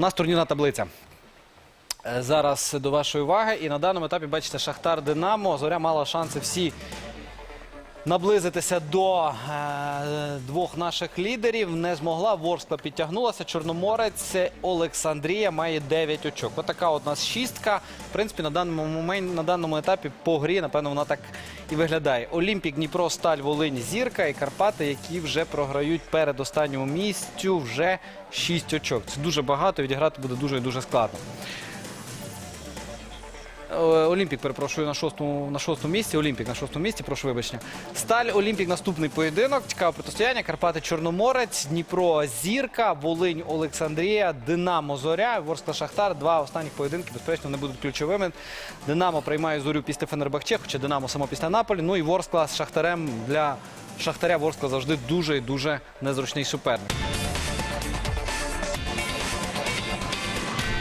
У нас турнірна таблиця. Е, Зараз до вашої уваги. І на даному етапі бачите Шахтар Динамо. Зоря мала шанси всі наблизитися до е, двох наших лідерів. Не змогла. Ворскла підтягнулася. Чорноморець Олександрія має 9 очок. Отака от у нас шістка. В принципі, на даному момент, на даному етапі по грі, напевно, вона так і виглядає. Олімпік, Дніпро, Сталь, Волинь, Зірка і Карпати, які вже програють перед останньому місцю вже 6 очок. Це дуже багато. Відіграти буде дуже і дуже складно. Е, Олімпік, перепрошую, на шостому, на шостому місці. Олімпік на шостому місці, прошу вибачення. Сталь, Олімпік, наступний поєдинок. Цікаве протистояння. Карпати Чорноморець, Дніпро Зірка, Волинь Олександрія, Динамо Зоря, Ворскла Шахтар. Два останніх поєдинки, безперечно, вони будуть ключовими. Динамо приймає зорю після Фенербахче, хоча Динамо само після Наполі. Ну і Ворскла з Шахтарем для Шахтаря Ворскла завжди дуже і дуже незручний суперник.